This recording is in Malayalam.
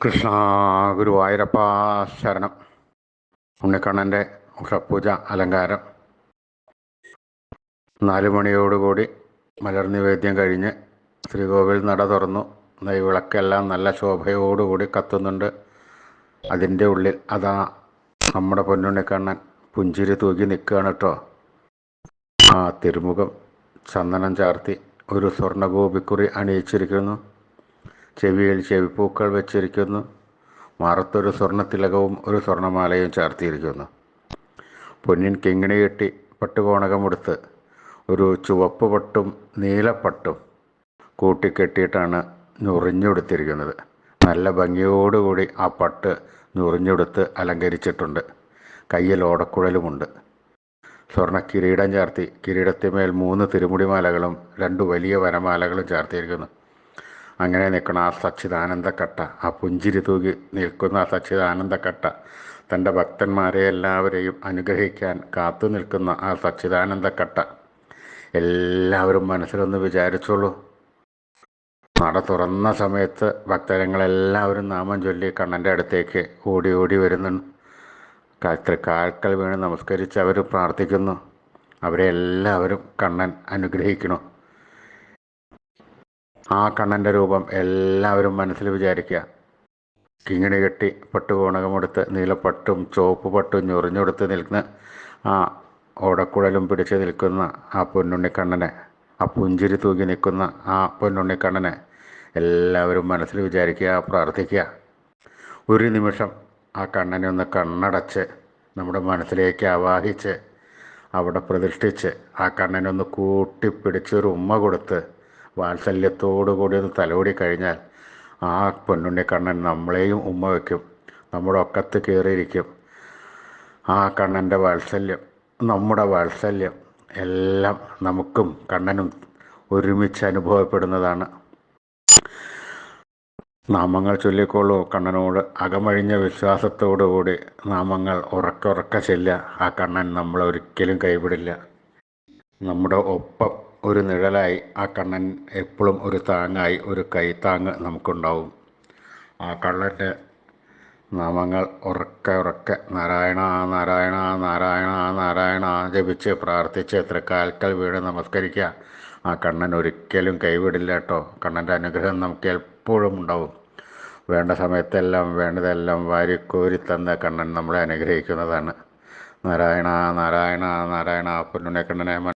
കൃഷ്ണ ഗുരുവായൂരപ്പ ശരണം. ഉണ്ണിക്കണ്ണന്റെ ഉഷപ്പൂജ അലങ്കാരം. നാല് മണിയോടുകൂടി മലർനിവേദ്യം കഴിഞ്ഞ് ശ്രീകോവിൽ നട തുറന്നു. നെയ്വിളക്കെല്ലാം നല്ല ശോഭയോടുകൂടി കത്തുന്നുണ്ട്. അതിന്റെ ഉള്ളിൽ അതാ നമ്മുടെ പൊന്നുണ്ണിക്കണ്ണൻ പുഞ്ചിരി തൂക്കി നിൽക്കുകയാണ് കേട്ടോ. ആ തിരുമുഖം ചന്ദനം ചാർത്തി ഒരു സ്വർണഗോപിക്കുറി അണിയിച്ചിരിക്കുന്നു. ചെവിയിൽ ചെവിപ്പൂക്കൾ വെച്ചിരിക്കുന്നു. മറത്തൊരു സ്വർണത്തിലകവും ഒരു സ്വർണമാലയും ചാർത്തിയിരിക്കുന്നു. പൊന്നിൻ കിങ്ങിണി കെട്ടി പട്ടുകോണകമെടുത്ത് ഒരു ചുവപ്പ് പട്ടും നീലപ്പട്ടും കൂട്ടിക്കെട്ടിയിട്ടാണ് ഞൊറിഞ്ഞുടുത്തിരിക്കുന്നത് നല്ല ഭംഗിയോടുകൂടി ആ പട്ട് ഞൊറിഞ്ഞുടുത്ത് അലങ്കരിച്ചിട്ടുണ്ട്. കയ്യിൽ ഓടക്കുഴലുമുണ്ട്. സ്വർണ കിരീടം ചാർത്തി കിരീടത്തിന്മേൽ മൂന്ന് തിരുമുടിമാലകളും രണ്ട് വലിയ വനമാലകളും ചാർത്തിയിരിക്കുന്നു. അങ്ങനെ നിൽക്കുന്ന ആ സച്ചിദാനന്ദക്കട്ട ആ പുഞ്ചിരി തൂകി നിൽക്കുന്ന ആ സച്ചിദാനന്ദക്കട്ട തന്റെ ഭക്തന്മാരെ എല്ലാവരെയും അനുഗ്രഹിക്കാൻ കാത്തു നിൽക്കുന്ന ആ സച്ചിദാനന്ദക്കട്ട. എല്ലാവരും മനസ്സിലൊന്ന് വിചാരിച്ചോളൂ. നട തുറന്ന സമയത്ത് ഭക്തരങ്ങളെല്ലാവരും നാമം ചൊല്ലി കണ്ണന്റെ അടുത്തേക്ക് ഓടി ഓടി വരുന്നു കാൽക്കൽ വീണ് നമസ്കരിച്ച് അവർ പ്രാർത്ഥിക്കുന്നു. അവരെ എല്ലാവരും കണ്ണൻ അനുഗ്രഹിക്കണം. ആ കണ്ണന്റെ രൂപം എല്ലാവരും മനസ്സിൽ വിചാരിക്കുക. കിങ്ങിണി കെട്ടി പട്ടുകോണകമെടുത്ത് നീലപ്പട്ടും ചുവപ്പ് പട്ടും ഞൊറിഞ്ഞെടുത്ത് നിൽക്കുന്ന ആ ഓടക്കുഴലും പിടിച്ച് നിൽക്കുന്ന ആ പൊന്നുണ്ണിക്കണ്ണനെ ആ പുഞ്ചിരി തൂക്കി നിൽക്കുന്ന ആ പൊന്നുണ്ണിക്കണ്ണനെ എല്ലാവരും മനസ്സിൽ വിചാരിക്കുക പ്രാർത്ഥിക്കുക. ഒരു നിമിഷം ആ കണ്ണനെ ഒന്ന് കണ്ണടച്ച് നമ്മുടെ മനസ്സിലേക്ക് ആവാഹിച്ച് അവിടെ പ്രതിഷ്ഠിച്ച് ആ കണ്ണനെ ഒന്ന് കൂട്ടിപ്പിടിച്ചൊരു ഉമ്മ കൊടുത്ത് വാത്സല്യത്തോടു കൂടി ഒന്ന് തലോടി കഴിഞ്ഞാൽ ആ പൊന്നുണ്ണിക്കണ്ണൻ നമ്മളെയും ഉമ്മ വയ്ക്കും. നമ്മുടെ ഒക്കത്ത് കയറിയിരിക്കും. ആ കണ്ണന്റെ വാത്സല്യം നമ്മുടെ വാത്സല്യം എല്ലാം നമുക്കും കണ്ണനും ഒരുമിച്ച് അനുഭവപ്പെടുന്നതാണ്. നാമങ്ങൾ ചൊല്ലിക്കോളൂ കണ്ണനോട്. അകമഴിഞ്ഞ വിശ്വാസത്തോടുകൂടി നാമങ്ങൾ ഉറക്ക ഉറക്ക ചെല്ലുക. ആ കണ്ണൻ നമ്മളെ ഒരിക്കലും കൈവിടില്ല. നമ്മുടെ ഒപ്പം ഒരു നിഴലായി ആ കണ്ണൻ എപ്പോഴും ഒരു താങ്ങായി ഒരു കൈത്താങ്ങ് നമുക്കുണ്ടാവും. ആ കള്ളന്റെ നാമങ്ങൾ ഉറക്കെ ഉറക്കെ നാരായണ നാരായണ നാരായണ നാരായണ ജപിച്ച് പ്രാർത്ഥിച്ച് തൃക്കാൽക്കൽ വീട് നമസ്കരിക്കുക. ആ കണ്ണൻ ഒരിക്കലും കൈവിടില്ല കേട്ടോ. കണ്ണന്റെ അനുഗ്രഹം നമുക്ക് എപ്പോഴും ഉണ്ടാവും. വേണ്ട സമയത്തെല്ലാം വേണ്ടതെല്ലാം വാരിക്കോരി തന്ന കണ്ണൻ നമ്മളെ അനുഗ്രഹിക്കുന്നതാണ്. നാരായണ നാരായണ നാരായണ പൊന്നുണ്ണെ കണ്ണനെ